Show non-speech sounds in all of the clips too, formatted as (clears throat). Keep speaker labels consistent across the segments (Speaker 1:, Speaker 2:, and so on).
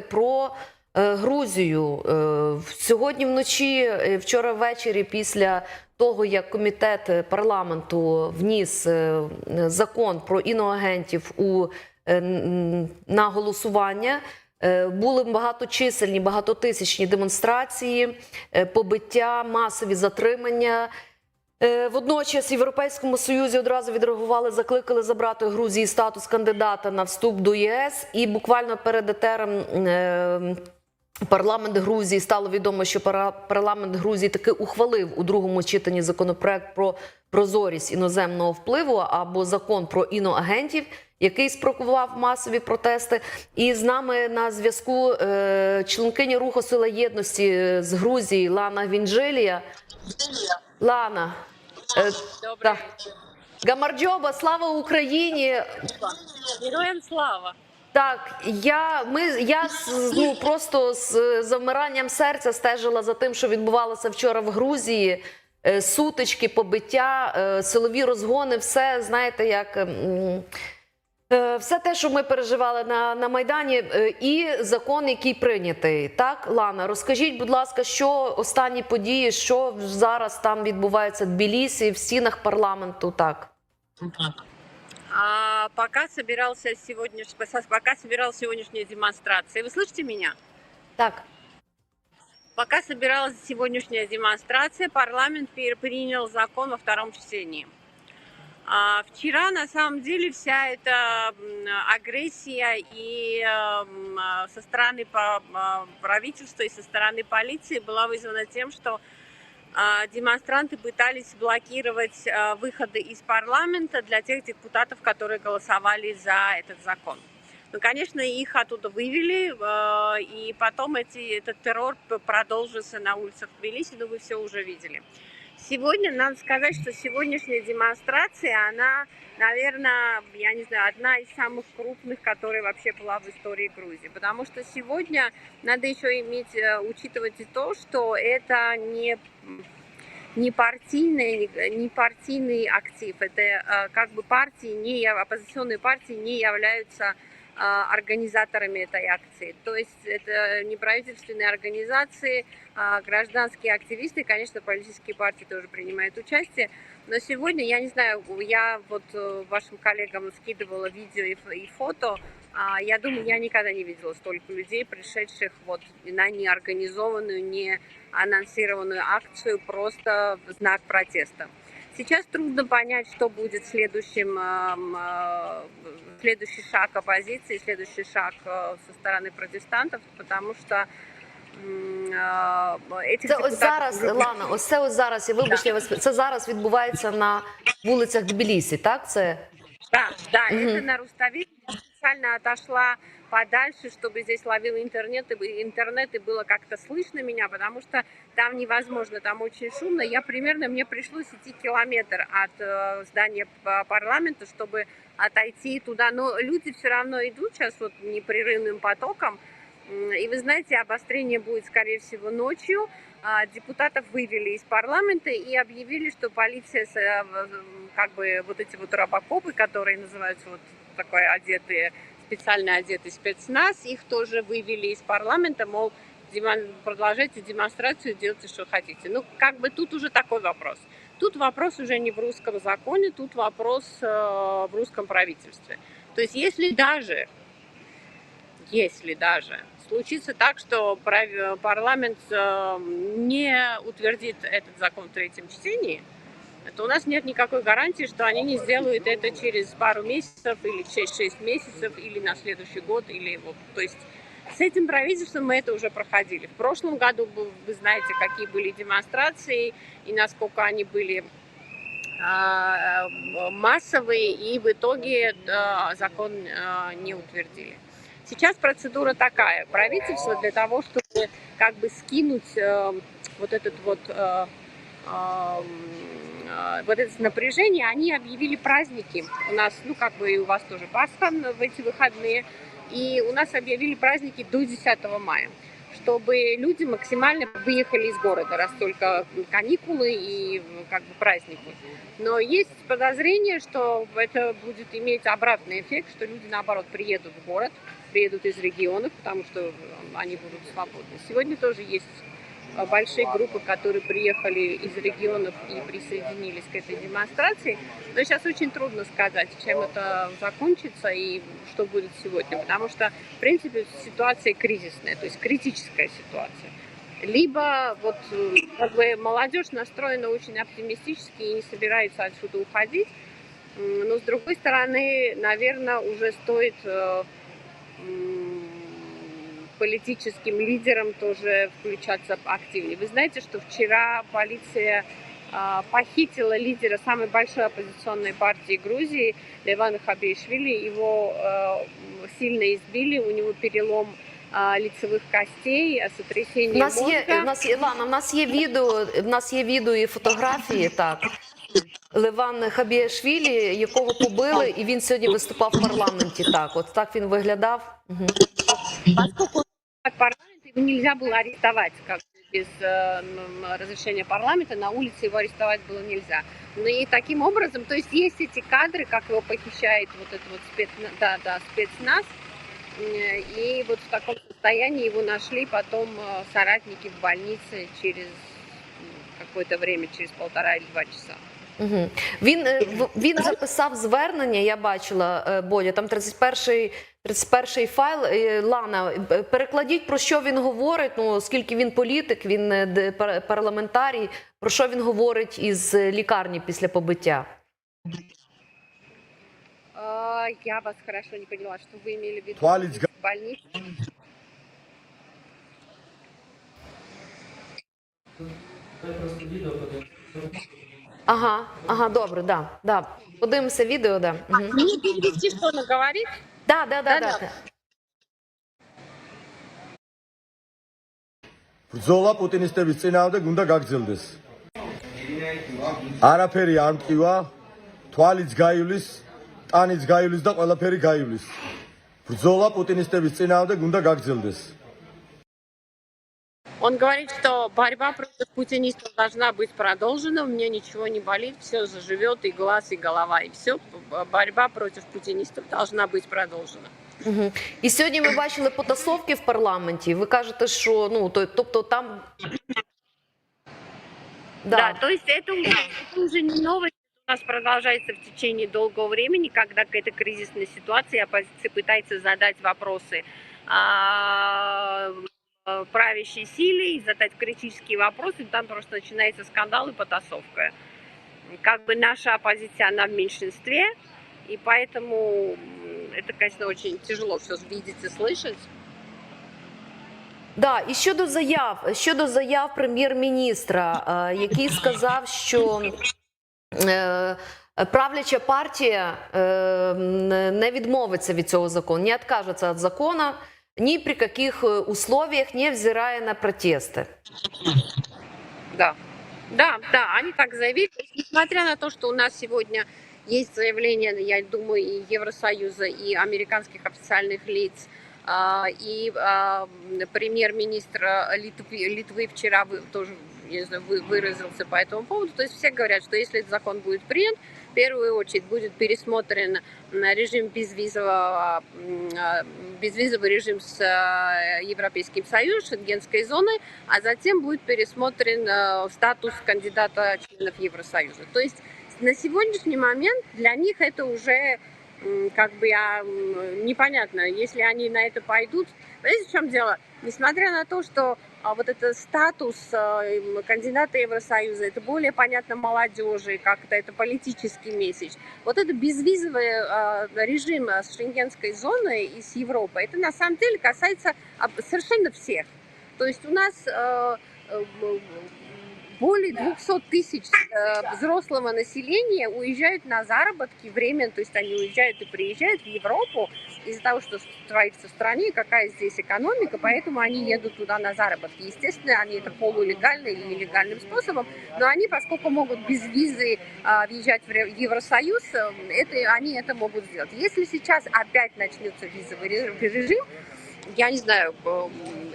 Speaker 1: про е, Грузію. Е, Сьогодні вночі, е, вчора ввечері, після того, як комітет парламенту вніс закон про іноагентів у на голосування. Були багаточисельні, багатотисячні демонстрації, побиття, масові затримання. Е, Водночас Європейському Союзі одразу відреагували, закликали забрати Грузії статус кандидата на вступ до ЄС. І буквально перед етером е, парламент Грузії стало відомо, що парламент Грузії таки ухвалив у другому читанні законопроект про прозорість іноземного впливу або закон про іноагентів, який спровокував масові протести. І з нами на зв'язку е, членкиня руху Сила єдності з Грузії Лана Вінджелія. Лана, е, так. Гамарджоба, слава Україні!
Speaker 2: Героям слава!
Speaker 1: Так, я ми я ну просто з завмиранням серця стежила за тим, що відбувалося вчора в Грузії. Е, Сутички, побиття, е, силові розгони, все знаєте, як м, е, все те, що ми переживали на, на майдані, е, і закон, який прийнятий. Так, Лана, розкажіть, будь ласка, що останні події, що зараз там відбувається в Тбілісі, в стінах парламенту? Так.
Speaker 2: А пока собирался сегодняш... пока собиралась сегодняшняя демонстрация, вы слышите меня?
Speaker 1: Так.
Speaker 2: Пока собиралась сегодняшняя демонстрация, парламент принял закон во втором чтении. А вчера, на самом деле, вся эта агрессия и м, а, со стороны а, правительства и со стороны полиции была вызвана тем, что а, демонстранты пытались блокировать а, выходы из парламента для тех депутатов, которые голосовали за этот закон. Ну, конечно, их оттуда вывели, и потом эти, этот террор продолжился на улицах Тбилиси, но вы все уже видели. Сегодня, надо сказать, что сегодняшняя демонстрация, она, наверное, я не знаю, одна из самых крупных, которая вообще была в истории Грузии. Потому что сегодня надо еще иметь, э, учитывать и то, что это не не партийный, не партийный актив. Это э, как бы партии, не, оппозиционные партии не являются организаторами этой акции. То есть это неправительственные организации, а, гражданские активисты, конечно, политические партии тоже принимают участие. Но сегодня, я не знаю, я вот э, вашим коллегам скидывала видео и фото, а, я думаю, я никогда не видела столько людей, пришедших вот на неорганизованную, не анонсированную акцию просто в знак протеста. Сейчас трудно понять, что будет следующим, эм, э, следующий шаг оппозиции, следующий шаг э, со стороны протестантов, потому что м, э, этих
Speaker 1: Це ось
Speaker 2: депутатов
Speaker 1: зараз,
Speaker 2: уже-
Speaker 1: Лана, ось це ось зараз. Я вибачте, я вас це зараз відбувається на вулицях Тбілісі, так? Це
Speaker 2: Да, да,
Speaker 1: Мгм.
Speaker 2: это на Руставель. Специально отошла подальше, чтобы здесь ловил интернет, и интернет, и было как-то слышно меня, потому что там невозможно, там очень шумно. Я примерно, мне пришлось идти километр от э, здания парламента, чтобы отойти туда. Но люди все равно идут сейчас вот непрерывным потоком. И вы знаете, обострение будет, скорее всего, ночью. А, Депутатов вывели из парламента и объявили, что полиция, э, как бы вот эти вот робокопы, которые называются вот такой одетые, специально одетый спецназ, их тоже вывели из парламента, мол, продолжайте демонстрацию, делайте, что хотите. Ну, как бы тут уже такой вопрос. Тут вопрос уже не в русском законе, тут вопрос э, в русском правительстве. То есть если даже если даже случится так, что парламент э, не утвердит этот закон в третьем чтении, то у нас нет никакой гарантии, что они не сделают это через пару месяцев или через 6 месяцев или на следующий год. Или вот, то есть с этим правительством мы это уже проходили. В прошлом году вы знаете, какие были демонстрации и насколько они были а, массовые, и в итоге закон э, не утвердили. Сейчас процедура такая. Правительство для того, чтобы как бы скинуть э, вот этот вот э, э, вот это напряжение, они объявили праздники. У нас, ну как бы и у вас тоже Пасха в эти выходные. И у нас объявили праздники до 10 мая чтобы люди максимально выехали из города, раз только каникулы и как бы праздники. Но есть подозрение, что это будет иметь обратный эффект, что люди наоборот приедут в город, приедут из регионов, потому что э, они будут свободны. Сегодня тоже есть э, большие группы, которые приехали из регионов и присоединились к этой демонстрации. Но сейчас очень трудно сказать, чем это закончится и что будет сегодня, потому что, в принципе, ситуация кризисная, то есть критическая ситуация. Либо вот э, как бы молодежь настроена очень оптимистически и не собирается отсюда уходить, но с другой стороны, наверное, уже стоит э, политическим лидерам тоже включаться активнее. Вы знаете, что вчера полиция а, похитила лидера самой большой оппозиционной партии Грузии Левана Хабишвили. Его э, сильно избили, у него перелом а, лицевых костей, а, сотрясение
Speaker 1: У нас є,
Speaker 2: мозга.
Speaker 1: у нас є Лана, в нас є відео, в нас є відео і фотографії. Так Леван Хабіашвілі, якого побили, і він сьогодні виступав в парламенті. Так, от так він виглядав. Мгм.
Speaker 2: Как парламент, его нельзя было арестовать как без э, разрешения парламента, на улице его арестовать было нельзя. Ну и таким образом, то есть есть эти кадры, как его похищает вот это вот спецназ, да, да, спецназ, Э, и вот в таком состоянии его нашли потом э, соратники в больнице через какое-то время, через полтора или два часа.
Speaker 1: Угу. Він, е, він записав звернення, я бачила, е, Бодя, там 31-й 31-й файл. Е, Лана, перекладіть, про що він говорить, ну, оскільки він політик, він парламентарій, про що він говорить із лікарні після побиття.
Speaker 2: Я вас хорошо не поняла, что вы имели в виду
Speaker 3: Туалет
Speaker 2: в больнице.
Speaker 1: Ага, ага, добре, да, да. Подивимося відео, да. Угу.
Speaker 2: Мне перевести, что она говорит?
Speaker 1: Да, да, да,
Speaker 2: Да-да.
Speaker 1: да.
Speaker 3: ბრძოლა პუტინისტების წინააღმდეგ უნდა გაგრძელდეს. არაფერი არ მტკივა, თვალიც გაივლის, ტანიც გაივლის და ყველაფერი გაივლის. ბრძოლა პუტინისტების წინააღმდეგ უნდა გაგრძელდეს.
Speaker 2: Он говорит, что борьба против путинистов должна быть продолжена, у меня ничего не болит, все заживет, и глаз, и голова, и все. Борьба против путинистов должна быть продолжена.
Speaker 1: Угу. І сьогодні ми бачили потасовки в парламенті. Ви кажете, що ну то, тобто там.
Speaker 2: Да, то есть это уже, это уже не новость, у нас продолжается в течение долгого времени, когда какая-то кризисная ситуация, оппозиция пытается задать вопросы а, э, правящей силе и задать критические вопросы, там просто начинается скандал и потасовка. Как бы наша оппозиция, она в меньшинстве, и поэтому м, это, конечно, очень тяжело все видеть и слышать.
Speaker 1: Да, і щодо заяв, щодо заяв прем'єр-міністра, е, який сказав, що е, правляча партія е, м, не відмовиться від цього закону, не відкажеться від закону Ні при яких е, условиях, не взирає на протести.
Speaker 2: Да. Да, да, они так заявили. Несмотря на то, что у нас сегодня есть заявление, я думаю, и Евросоюза, и американских официальных лиц, а, и а, премьер-министр Литвы, Литвы вчера тоже я не знаю, вы- выразился по этому поводу. То есть все говорят, что если этот закон будет принят, в первую очередь будет пересмотрен режим безвизового, а, безвизовый режим с а, Европейским Союзом, Шенгенской зоной, а затем будет пересмотрен э, статус кандидата членов Евросоюза. То есть на сегодняшний момент для них это уже как бы а, м, непонятно, если они на это пойдут. Понимаете, в чем дело? Несмотря на то, что а, вот этот статус э, кандидата Евросоюза, это более понятно молодежи, как-то это политический месседж. Вот это безвизовый э, режим с шенгенской зоной и с Европой, это на самом деле касается совершенно всех. То есть у нас э, э, более 200 тысяч э, взрослого населения уезжают на заработки временно, то есть они уезжают и приезжают в Европу из-за того, что творится в стране, какая здесь экономика, поэтому они едут туда на заработки. Естественно, они это полулегально или нелегальным способом, но они, поскольку могут без визы а, въезжать в Евросоюз, э, это, они это могут сделать. Если сейчас опять начнется визовый ре- режим, я не знаю, э,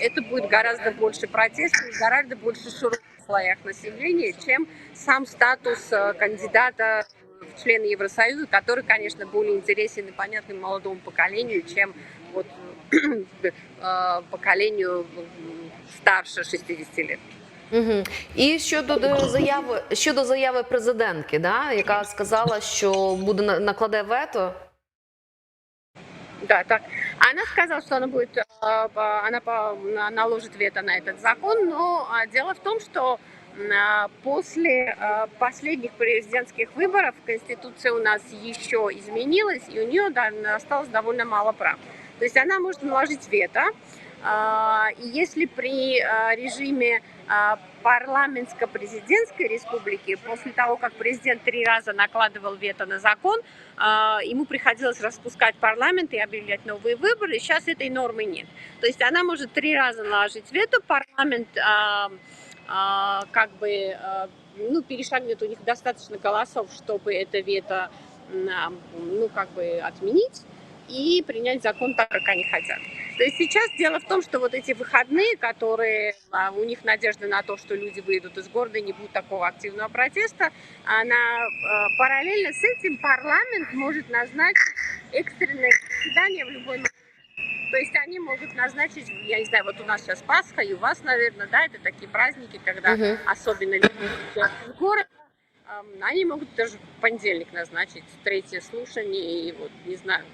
Speaker 2: это будет гораздо больше протестов, гораздо больше широких слоях населения, чем сам статус э, кандидата в члены Евросоюза, который, конечно, более интересен и понятен молодому поколению, чем вот (clears throat) э, поколению м, старше 60 лет.
Speaker 1: Угу. І щодо до заяви щодо заяви президентки, да, яка сказала, що буде на- накладе вето.
Speaker 2: Да, так. Она сказала, что она будет, э, она наложит вето на этот закон, но а, дело в том, что а, после а, последних президентских выборов Конституция у нас еще изменилась, и у нее осталось довольно мало прав. То есть она может наложить вето, и если при а, режиме а, парламентско-президентской республики, после того, как президент три раза накладывал вето на закон, а, ему приходилось распускать парламент и объявлять новые выборы. Сейчас этой нормы нет. То есть она может три раза наложить вето, парламент а, а, как бы а, ну, перешагнет, у них достаточно голосов, чтобы это вето а, ну, как бы отменить и принять закон так, как они хотят. То есть сейчас дело в том, что вот эти выходные, которые а, у них надежда на то, что люди выйдут из города, не будет такого активного протеста, она а, параллельно с этим парламент может назначить экстренное заседание в любой момент. То есть они могут назначить, я не знаю, вот у нас сейчас Пасха, и у вас, наверное, да, это такие праздники, когда
Speaker 1: Мгм.
Speaker 2: особенно люди уезжают из города, они могут даже в понедельник назначить третье слушание, и вот, не знаю,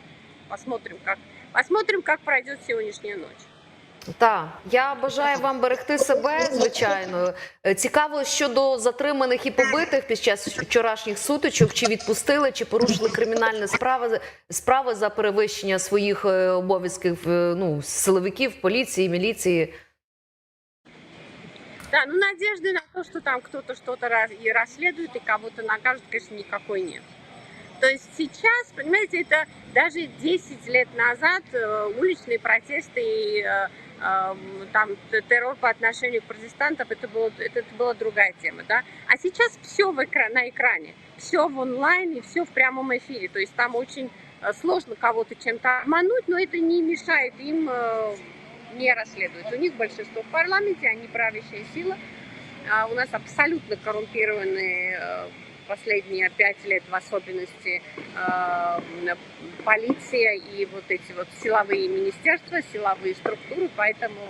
Speaker 2: посмотрим, как, посмотрим, как пройдет сегодняшняя ночь.
Speaker 1: Так, я бажаю вам берегти себе, звичайно. Е, Цікаво щодо затриманих і побитих під час вчорашніх сутичок, чи відпустили, чи порушили кримінальні справи справи за перевищення своїх е, обов'язків е, ну, силовиків, поліції, міліції.
Speaker 2: Да, ну надежды на то, что там кто-то что-то раз- и расследует, и кого-то накажет, конечно, никакой нет. То есть сейчас, понимаете, это даже 10 лет назад э, уличные протесты и э, эм, там террор по отношению к протестантам, это, было, это, это была другая тема, да. А сейчас все в экра- на экране, все в онлайн и все в прямом эфире. То есть там очень э, сложно кого-то чем-то обмануть, но это не мешает им не расследовать. У них большинство в парламенте, они правящая сила. А у нас абсолютно коррумпированные последние пять лет в особенности э, полиция и вот эти вот силовые министерства, силовые структуры, поэтому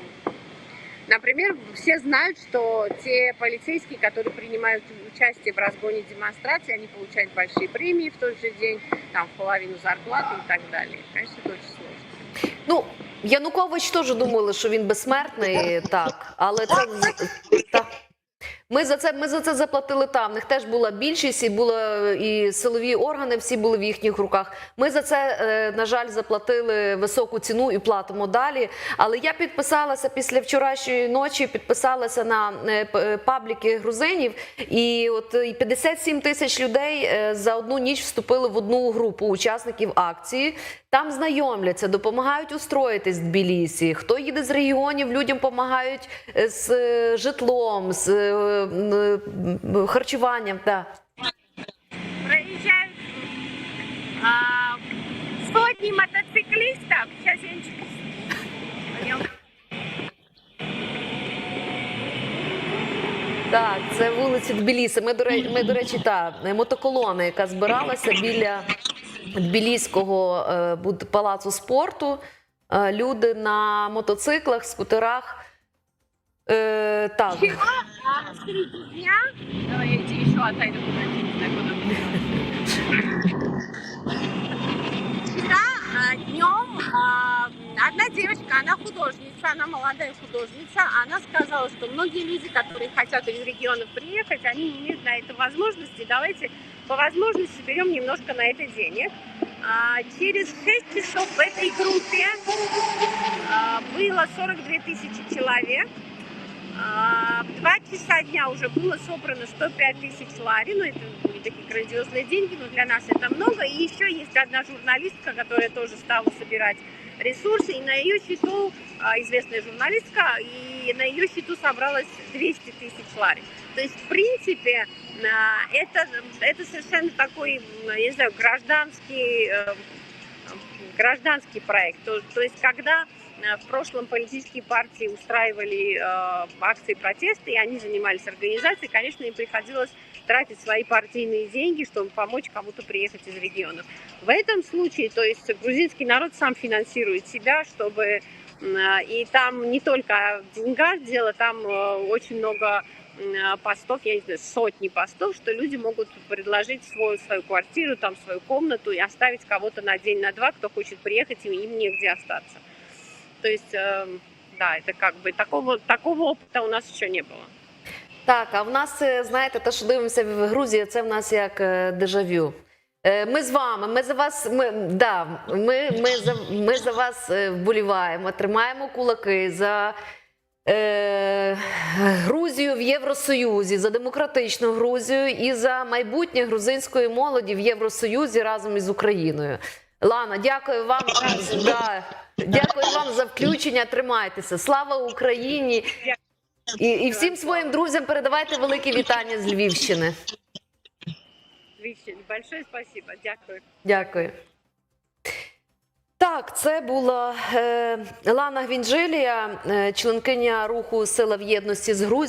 Speaker 2: Например, все знают, что те полицейские, которые принимают участие в разгоне демонстраций, они получают большие премии в тот же день, там в половину зарплаты и так далее. Конечно, это очень сложно.
Speaker 1: Ну, Янукович теж думали, що він безсмертний, так, але це. Ми за це ми за це заплатили там. В них теж була більшість, і була і силові органи, всі були в їхніх руках. Ми за це, е, на жаль, заплатили високу ціну і платимо далі. Але я підписалася після вчорашньої ночі, підписалася на е, е, пабліки грузинів, і от і 57 тисяч людей за одну ніч вступили в одну групу учасників акції. Там знайомляться, допомагають устроїтись в Тбілісі. Хто їде з регіонів, людям допомагають з житлом, з харчуванням. Да.
Speaker 2: Проезжают а, я ничего
Speaker 1: Так, це вулиці Тбіліси. Ми до речі, ми, до речі, та мотоколона, яка збиралася біля Тбіліського е, палацу спорту. Е, люди на мотоциклах, скутерах. Е, так.
Speaker 2: А среди дня... Давай я тебе еще отойду. Вчера днем одна девочка, она художница, она молодая художница, она сказала, что многие люди, которые хотят из регионов приехать, они не имеют на это возможности. Давайте по возможности берем немножко на это денег. А, Через 6 часов в этой группе а, было 42 тысячи человек. А, В два часа дня уже было собрано 105 тысяч лари, ну это не такие грандиозные деньги, но для нас это много. И еще есть одна журналистка, которая тоже стала собирать ресурсы, и на ее счету, а, известная журналистка, и на ее счету собралось 200 тысяч лари. То есть, в принципе, а, это, это совершенно такой, я не знаю, гражданский, э, гражданский проект. То, то есть, когда В прошлом политические партии устраивали э, акции протеста, и они занимались организацией. Конечно, им приходилось тратить свои партийные деньги, чтобы помочь кому-то приехать из регионов. В этом случае, то есть грузинский народ сам финансирует себя, чтобы э, и там не только в деньгах дело, там э, очень много э, постов, я не знаю, сотни постов, что люди могут предложить свою, свою квартиру, там свою комнату и оставить кого-то на день, на два, кто хочет приехать, и им негде остаться. То есть, э, да, это как бы такого, такого опыта у нас еще не было.
Speaker 1: Так, а в нас, е, знаєте, те, що дивимося в Грузії, це в нас як е, дежавю. Е, Ми з вами, ми за вас, ми, да, ми, ми, за, ми за вас е, вболіваємо, тримаємо кулаки за е, Грузію в Євросоюзі, за демократичну Грузію і за майбутнє грузинської молоді в Євросоюзі разом із Україною. Лана, дякую вам. Да, дякую вам за включення. Тримайтеся. Слава Україні! І, і всім своїм друзям передавайте велике вітання з Львівщини.
Speaker 2: Отлично. Большое спасибо. Дякую.
Speaker 1: Дякую. Так, це була е, Лана Гвінжилія, е, членкиня руху Сила в єдності з Грузії.